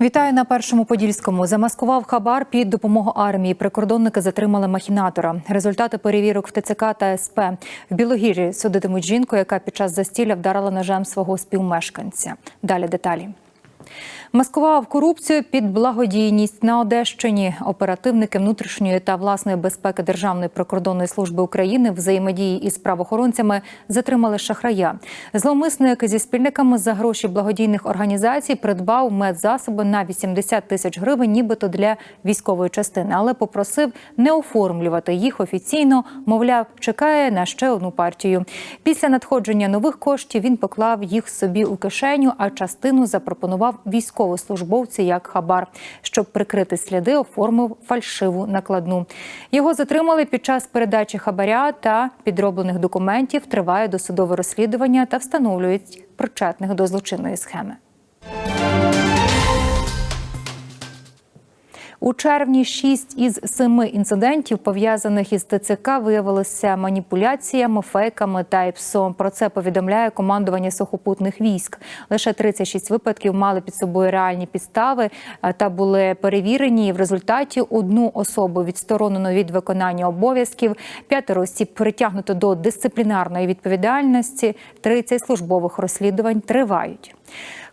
Вітаю на першому подільському. Замаскував хабар під допомогу армії. Прикордонники затримали махінатора. Результати перевірок в ТЦК та СП в Білогірі судитимуть жінку, яка під час застілля вдарила ножем свого співмешканця. Далі деталі. Маскував корупцію під благодійність на Одещині. Оперативники внутрішньої та власної безпеки Державної прикордонної служби України взаємодії із правоохоронцями затримали шахрая. Зловмисник зі спільниками за гроші благодійних організацій придбав медзасоби на 80 тисяч гривень, нібито для військової частини, але попросив не оформлювати їх офіційно. Мовляв, чекає на ще одну партію. Після надходження нових коштів він поклав їх собі у кишеню, а частину запропонував військовослужбовцю як хабар. Щоб прикрити сліди, оформив фальшиву накладну. Його затримали під час передачі хабаря та підроблених документів. Триває досудове розслідування та встановлюють причетних до злочинної схеми. У червні шість із семи інцидентів, пов'язаних із ТЦК, виявилися маніпуляціями, фейками та ІПСО. Про це повідомляє командування сухопутних військ. Лише 36 випадків мали під собою реальні підстави е, та були перевірені. В результаті одну особу відсторонено від виконання обов'язків, п'ятеро осіб притягнуто до дисциплінарної відповідальності. 30 службових розслідувань тривають.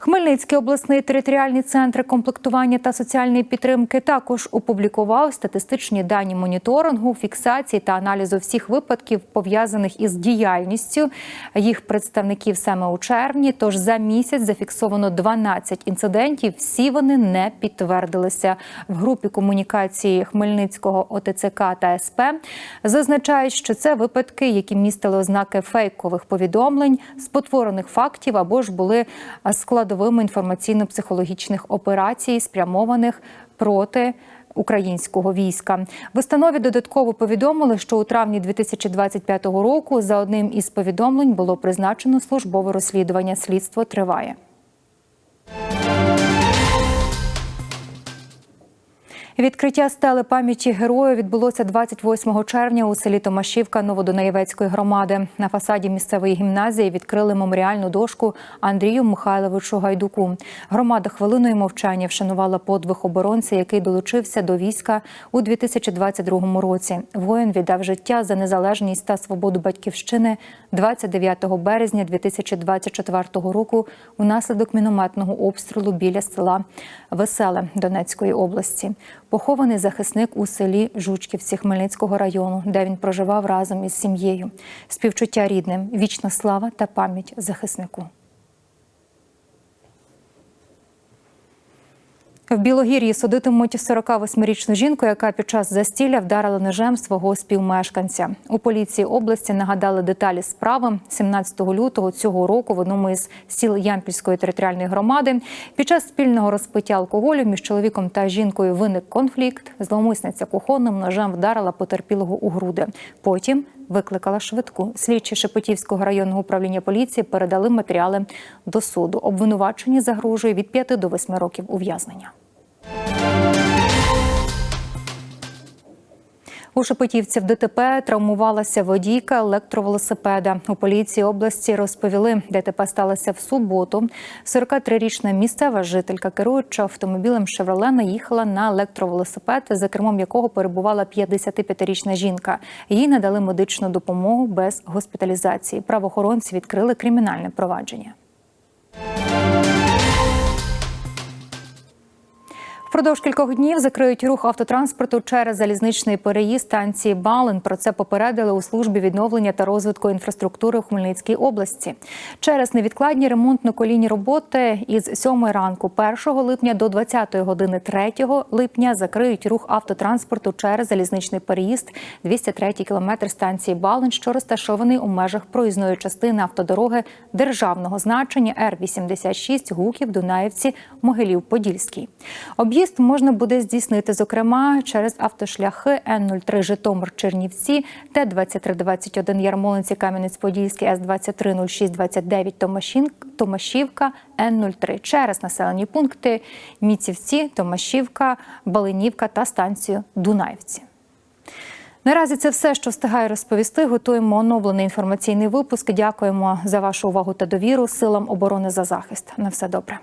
Хмельницький обласний територіальний центр комплектування та соціальної підтримки також опублікував статистичні дані моніторингу, фіксації та аналізу всіх випадків, пов'язаних із діяльністю їх представників саме у червні. Тож за місяць зафіксовано 12 інцидентів. Всі вони не підтвердилися в групі комунікації Хмельницького ОТЦК та СП. Зазначають, що це випадки, які містили ознаки фейкових повідомлень, спотворених фактів або ж були складовими інформаційно-психологічних операцій, спрямованих проти. Українського війська в установі додатково повідомили, що у травні 2025 року за одним із повідомлень було призначено службове розслідування. Слідство триває. Відкриття стели пам'яті герою відбулося 28 червня у селі Томашівка Новодонаєвецької громади. На фасаді місцевої гімназії відкрили меморіальну дошку Андрію Михайловичу Гайдуку. Громада хвилиною мовчання вшанувала подвиг оборонця, який долучився до війська у 2022 році. Воїн віддав життя за незалежність та свободу батьківщини 29 березня 2024 року унаслідок мінометного обстрілу біля села Веселе Донецької області. Похований захисник у селі Жучківці Хмельницького району, де він проживав разом із сім'єю. Співчуття рідним, вічна слава та пам'ять захиснику. В Білогір'ї судитимуть 48-річну жінку, яка під час застілля вдарила ножем свого співмешканця. У поліції області нагадали деталі справи 17 лютого цього року в одному із сіл Ямпільської територіальної громади. Під час спільного розпиття алкоголю між чоловіком та жінкою виник конфлікт. Зловмисниця кухонним ножем вдарила потерпілого у груди. Потім викликала швидку. Слідчі Шепетівського районного управління поліції передали матеріали до суду. Обвинувачені загрожує від 5 до 8 років ув'язнення. У Шепетівці в ДТП травмувалася водійка електровелосипеда. У поліції області розповіли, ДТП сталося в суботу. 43-річна місцева жителька, керуюча автомобілем «Шевроле», наїхала на електровелосипед, за кермом якого перебувала 55-річна жінка. Їй надали медичну допомогу без госпіталізації. Правоохоронці відкрили кримінальне провадження. Впродовж кількох днів закриють рух автотранспорту через залізничний переїзд станції Балин. Про це попередили у службі відновлення та розвитку інфраструктури в Хмельницькій області. Через невідкладні ремонтно-колійні роботи із 7 ранку 1 липня до 20 години 3 липня закриють рух автотранспорту через залізничний переїзд 203 кілометр станції Балин, що розташований у межах проїзної частини автодороги державного значення Р-86 Гуків, Дунаївці, Могилів-Подільський. Об'їзд можна буде здійснити, зокрема, через автошляхи Н-03 Житомир Чернівці, Т-2321 Ярмолинці Кам'янець-Подільський, С-230629 Томашівка, Н-03 через населені пункти Міцівці, Томашівка, Балинівка та станцію Дунаївці. Наразі це все, що встигаю розповісти. Готуємо оновлений інформаційний випуск. Дякуємо за вашу увагу та довіру силам оборони за захист. На все добре.